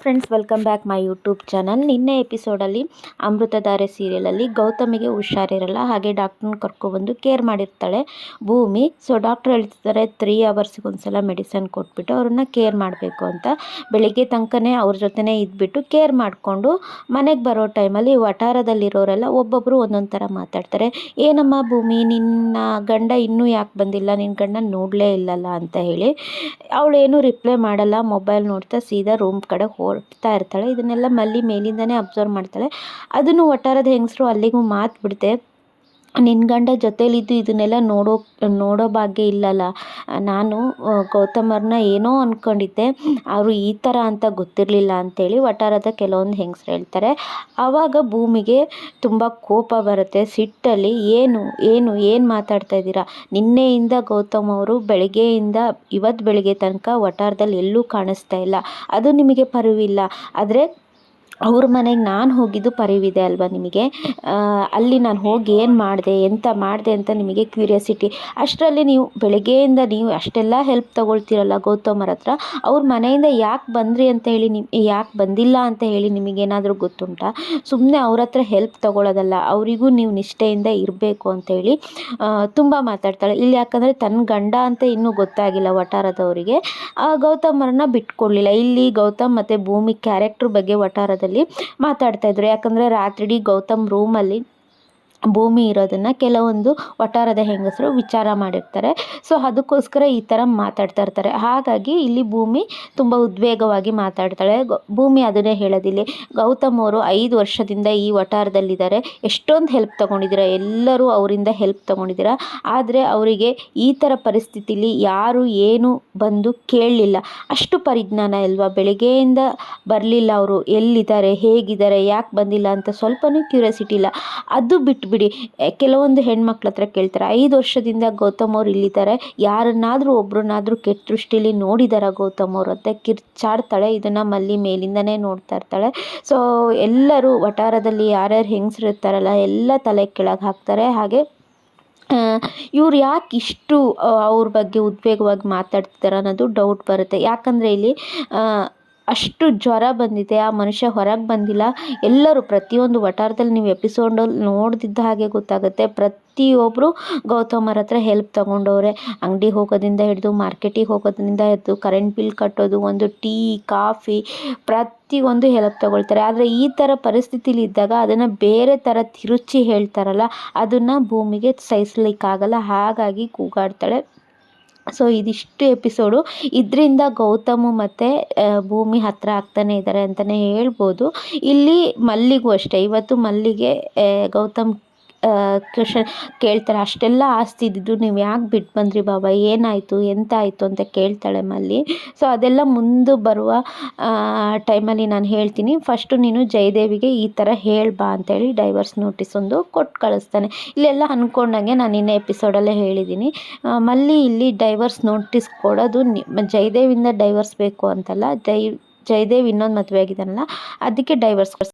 Friends welcome back my YouTube channel ನಿನ್ನೆ ಎಪಿಸೋಡಲ್ಲಿ ಅಮೃತಧಾರೆ ಸೀರಿಯಲಲ್ಲಿ ಗೌತಮಿಗೆ ಹುಷಾರಿರಲ್ಲ, ಹಾಗೆ ಡಾಕ್ಟ್ರನ್ನ ಕರ್ಕೊಬಂದು ಕೇರ್ ಮಾಡಿರ್ತಾಳೆ ಭೂಮಿ. ಸೊ ಡಾಕ್ಟ್ರ್ ಹೇಳ್ತಿದ್ದಾರೆ ತ್ರೀ ಅವರ್ಸ್ಗೆ ಒಂದ್ಸಲ ಮೆಡಿಸನ್ ಕೊಟ್ಬಿಟ್ಟು ಅವ್ರನ್ನ ಕೇರ್ ಮಾಡಬೇಕು ಅಂತ. ಬೆಳಿಗ್ಗೆ ತನಕನೇ ಅವ್ರ ಜೊತೆನೇ ಇದ್ಬಿಟ್ಟು ಕೇರ್ ಮಾಡಿಕೊಂಡು ಮನೆಗೆ ಬರೋ ಟೈಮಲ್ಲಿ ವಠಾರದಲ್ಲಿರೋರೆಲ್ಲ ಒಬ್ಬೊಬ್ಬರು ಒಂದೊಂದು ಥರ ಮಾತಾಡ್ತಾರೆ. ಏನಮ್ಮ ಭೂಮಿ, ನಿನ್ನ ಗಂಡ ಇನ್ನೂ ಯಾಕೆ ಬಂದಿಲ್ಲ? ನಿನ್ನ ಗಂಡ ನೋಡಲೇ ಇಲ್ಲಲ್ಲ ಅಂತ ಹೇಳಿ. ಅವಳೇನು ರಿಪ್ಲೈ ಮಾಡಲ್ಲ ಮೊಬೈಲ್ ನೋಡ್ತಾ ಸೀದಾ ರೂಮ್ ಕಡೆ ಹೊರಡ್ತಾ ಇರ್ತಾಳೆ. ಇದನ್ನೆಲ್ಲ ಮಲ್ಲಿ ಮೇಲಿಂದನೇ ಅಬ್ಸರ್ವ್ ಮಾಡ್ತಾಳೆ. ಅದನ್ನು ಒಟ್ಟಾರದ ಹೆಂಗಸರು ಅಲ್ಲಿಗೂ ಮಾತು ಬಿಡುತ್ತೆ ನಿನ್ನ ಗಂಡ ಜೊತೇಲಿದ್ದು ಇದನ್ನೆಲ್ಲ ನೋಡೋ ನೋಡೋ ಭಾಗ್ಯ ಇಲ್ಲಲ್ಲ. ನಾನು ಗೌತಮರನ್ನ ಏನೋ ಅಂದ್ಕೊಂಡಿದ್ದೆ ಅವರು ಈ ಥರ ಅಂತ ಗೊತ್ತಿರಲಿಲ್ಲ ಅಂಥೇಳಿ ವಠಾರದ ಕೆಲವೊಂದು ಹೆಂಗಸ್ರು ಹೇಳ್ತಾರೆ. ಆವಾಗ ಭೂಮಿಗೆ ತುಂಬ ಕೋಪ ಬರುತ್ತೆ. ಸಿಟ್ಟಲ್ಲಿ ಏನು ಏನು ಏನು ಮಾತಾಡ್ತಾ ಇದ್ದೀರಾ? ನಿನ್ನೆಯಿಂದ ಗೌತಮ್ ಅವರು ಬೆಳಗ್ಗೆಯಿಂದ ಇವತ್ತು ಬೆಳಗ್ಗೆ ತನಕ ವಠಾರದಲ್ಲಿ ಎಲ್ಲೂ ಕಾಣಿಸ್ತಾ ಇಲ್ಲ. ಅದು ನಿಮಗೆ ಪರವಿಲ್ಲ. ಆದರೆ ಅವ್ರ ಮನೆಗೆ ನಾನು ಹೋಗಿದ್ದು ಪರಿವಿದೆ ಅಲ್ವಾ ನಿಮಗೆ? ಅಲ್ಲಿ ನಾನು ಹೋಗಿ ಏನು ಮಾಡಿದೆ, ಎಂತ ಮಾಡಿದೆ ಅಂತ ನಿಮಗೆ ಕ್ಯೂರಿಯಾಸಿಟಿ ಅಷ್ಟರಲ್ಲಿ ನೀವು ಬೆಳಗ್ಗೆಯಿಂದ ನೀವು ಅಷ್ಟೆಲ್ಲ ಹೆಲ್ಪ್ ತೊಗೊಳ್ತೀರಲ್ಲ ಗೌತಮರ ಹತ್ರ. ಅವ್ರ ಮನೆಯಿಂದ ಯಾಕೆ ಬಂದ್ರಿ ಅಂತ ಹೇಳಿ ನಿಮ್, ಯಾಕೆ ಬಂದಿಲ್ಲ ಅಂತ ಹೇಳಿ ನಿಮಗೇನಾದರೂ ಗೊತ್ತುಂಟಾ? ಸುಮ್ಮನೆ ಅವ್ರ ಹತ್ರ ಹೆಲ್ಪ್ ತೊಗೊಳೋದಲ್ಲ, ಅವರಿಗೂ ನೀವು ನಿಷ್ಠೆಯಿಂದ ಇರಬೇಕು ಅಂತೇಳಿ ತುಂಬ ಮಾತಾಡ್ತಾಳೆ. ಇಲ್ಲಿ ಯಾಕಂದರೆ ತನ್ನ ಗಂಡ ಅಂತ ಇನ್ನೂ ಗೊತ್ತಾಗಿಲ್ಲ ವಠಾರದವರಿಗೆ. ಗೌತಮರನ್ನ ಬಿಟ್ಕೊಡ್ಲಿಲ್ಲ. ಇಲ್ಲಿ ಗೌತಮ್ ಮತ್ತು ಭೂಮಿ ಕ್ಯಾರೆಕ್ಟ್ರ್ ಬಗ್ಗೆ ವಠಾರದಲ್ಲಿ ಮಾತಾಡ್ತಾ ಇದ್ರು. ಯಾಕಂದ್ರೆ ರಾತ್ರಿ ಗೌತಮ್ ರೂಮಲ್ಲಿ ಭೂಮಿ ಇರೋದನ್ನು ಕೆಲವೊಂದು ವಠಾರದ ಹೆಂಗಸರು ವಿಚಾರ ಮಾಡಿರ್ತಾರೆ. ಸೊ ಅದಕ್ಕೋಸ್ಕರ ಈ ಥರ ಮಾತಾಡ್ತಾ ಇರ್ತಾರೆ. ಹಾಗಾಗಿ ಇಲ್ಲಿ ಭೂಮಿ ತುಂಬ ಉದ್ವೇಗವಾಗಿ ಮಾತಾಡ್ತಾಳೆ. ಭೂಮಿ ಅದನ್ನೇ ಹೇಳೋದಿಲ್ಲ. ಗೌತಮ್ ಅವರು ಐದು ವರ್ಷದಿಂದ ಈ ವಠಾರದಲ್ಲಿದ್ದಾರೆ. ಎಷ್ಟೊಂದು ಹೆಲ್ಪ್ ತೊಗೊಂಡಿದ್ದೀರಾ? ಎಲ್ಲರೂ ಅವರಿಂದ ಹೆಲ್ಪ್ ತೊಗೊಂಡಿದ್ದೀರಾ? ಆದರೆ ಅವರಿಗೆ ಈ ಥರ ಪರಿಸ್ಥಿತಿಲಿ ಯಾರು ಏನು ಬಂದು ಕೇಳಲಿಲ್ಲ. ಅಷ್ಟು ಪರಿಜ್ಞಾನ ಅಲ್ವಾ? ಬೆಳಗ್ಗೆಯಿಂದ ಬರಲಿಲ್ಲ ಅವರು. ಎಲ್ಲಿದ್ದಾರೆ? ಹೇಗಿದ್ದಾರೆ? ಯಾಕೆ ಬಂದಿಲ್ಲ ಅಂತ ಸ್ವಲ್ಪನೂ ಕ್ಯೂರಿಯಾಸಿಟಿ ಇಲ್ಲ. ಅದು ಬಿಟ್ಟು ಬಿಡಿ. ಕೆಲವೊಂದು ಹೆಣ್ಮಕ್ಳ ಹತ್ರ ಕೇಳ್ತಾರೆ, ಐದು ವರ್ಷದಿಂದ ಗೌತಮ್ ಅವ್ರು ಇಲ್ಲಿದ್ದಾರೆ, ಯಾರನ್ನಾದರೂ ಒಬ್ರನ್ನಾದರೂ ಕೆಟ್ಟ ದೃಷ್ಟಿಲಿ ನೋಡಿದಾರ ಗೌತಮ್ ಅವ್ರು? ಅಂತ ಕಿರ್ಚಾಡ್ತಾಳೆ, ಇದನ್ನು ಮಲ್ಲಿ ಮೇಲಿಂದನೇ ನೋಡ್ತಾ ಇರ್ತಾಳೆ. ಸೊ ಎಲ್ಲರೂ ವಠಾರದಲ್ಲಿ ಯಾರ್ಯಾರು ಹೆಂಗಸರು ಇರ್ತಾರಲ್ಲ, ಎಲ್ಲ ತಲೆ ಕೆಳಗೆ ಹಾಕ್ತಾರೆ. ಹಾಗೆ ಇವ್ರು ಯಾಕೆ ಇಷ್ಟು ಅವ್ರ ಬಗ್ಗೆ ಉದ್ವೇಗವಾಗಿ ಮಾತಾಡ್ತಿದ್ದಾರೆ ಅನ್ನೋದು ಡೌಟ್ ಬರುತ್ತೆ. ಯಾಕಂದರೆ ಇಲ್ಲಿ ಅಷ್ಟು ಜ್ವರ ಬಂದಿದೆ, ಆ ಮನುಷ್ಯ ಹೊರಗೆ ಬಂದಿಲ್ಲ. ಎಲ್ಲರೂ ಪ್ರತಿಯೊಂದು ವಠಾರದಲ್ಲಿ ನೀವು ಎಪಿಸೋಡಲ್ಲಿ ನೋಡ್ದಿದ್ದ ಹಾಗೆ ಗೊತ್ತಾಗುತ್ತೆ. ಪ್ರತಿಯೊಬ್ಬರು ಗೌತಮರ ಹತ್ರ ಹೆಲ್ಪ್ ತಗೊಂಡವ್ರೆ. ಅಂಗಡಿ ಹೋಗೋದ್ರಿಂದ ಹಿಡಿದು, ಮಾರ್ಕೆಟಿಗೆ ಹೋಗೋದ್ರಿಂದ ಹಿಡಿದು ಕರೆಂಟ್ ಬಿಲ್ ಕಟ್ಟೋದು, ಒಂದು ಟೀ, ಕಾಫಿ, ಪ್ರತಿಯೊಂದು ಹೆಲ್ಪ್ ತಗೊಳ್ತಾರೆ. ಆದರೆ ಈ ಥರ ಪರಿಸ್ಥಿತಿಲಿ ಇದ್ದಾಗ ಅದನ್ನು ಬೇರೆ ಥರ ತಿರುಚಿ ಹೇಳ್ತಾರಲ್ಲ, ಅದನ್ನು ಭೂಮಿಗೆ ಸಹಿಸ್ಲಿಕ್ಕಾಗಲ್ಲ. ಹಾಗಾಗಿ ಕೂಗಾಡ್ತಾಳೆ. ಸೊ ಇದಿಷ್ಟು ಎಪಿಸೋಡು ಇದರಿಂದ ಗೌತಮ್ ಮತ್ತು ಭೂಮಿ ಹತ್ತಿರ ಆಗ್ತಾನೆ ಇದ್ದಾರೆ ಅಂತಲೇ ಹೇಳ್ಬೋದು. ಇಲ್ಲಿ ಮಲ್ಲಿಗೂ ಅಷ್ಟೇ. ಇವತ್ತು ಮಲ್ಲಿಗೆ ಗೌತಮ್ ಕ್ವಶನ್ ಕೇಳ್ತಾರೆ, ಅಷ್ಟೆಲ್ಲ ಆಸ್ತಿ ಇದ್ದಿದ್ದು ನೀವು ಯಾಕೆ ಬಿಟ್ಟು ಬಂದ್ರಿ ಬಾಬಾ? ಏನಾಯಿತು? ಎಂತ ಆಯಿತು ಅಂತ ಕೇಳ್ತಾಳೆ ಮಲ್ಲಿ. ಸೊ ಅದೆಲ್ಲ ಮುಂದೆ ಬರುವ ಟೈಮಲ್ಲಿ ನಾನು ಹೇಳ್ತೀನಿ. ಫಸ್ಟು ನೀನು ಜಯದೇವಿಗೆ ಈ ಥರ ಹೇಳ್ಬಾ ಅಂತೇಳಿ ಡೈವರ್ಸ್ ನೋಟಿಸ್ ಒಂದು ಕೊಟ್ಟು ಕಳಿಸ್ತಾನೆ. ಇಲ್ಲೆಲ್ಲ ಅಂದ್ಕೊಂಡಂಗೆ ನಾನು ಇನ್ನೇ ಎಪಿಸೋಡಲ್ಲೇ ಹೇಳಿದ್ದೀನಿ ಮಲ್ಲಿ ಇಲ್ಲಿ ಡೈವರ್ಸ್ ನೋಟಿಸ್ ಕೊಡೋದು ಜಯದೇವಿಂದ ಡೈವರ್ಸ್ ಬೇಕು ಅಂತಲ್ಲ ಜೈ ಜಯದೇವ್ ಇನ್ನೊಂದು ಮದುವೆ ಆಗಿದ್ದಾನಲ್ಲ, ಅದಕ್ಕೆ ಡೈವರ್ಸ್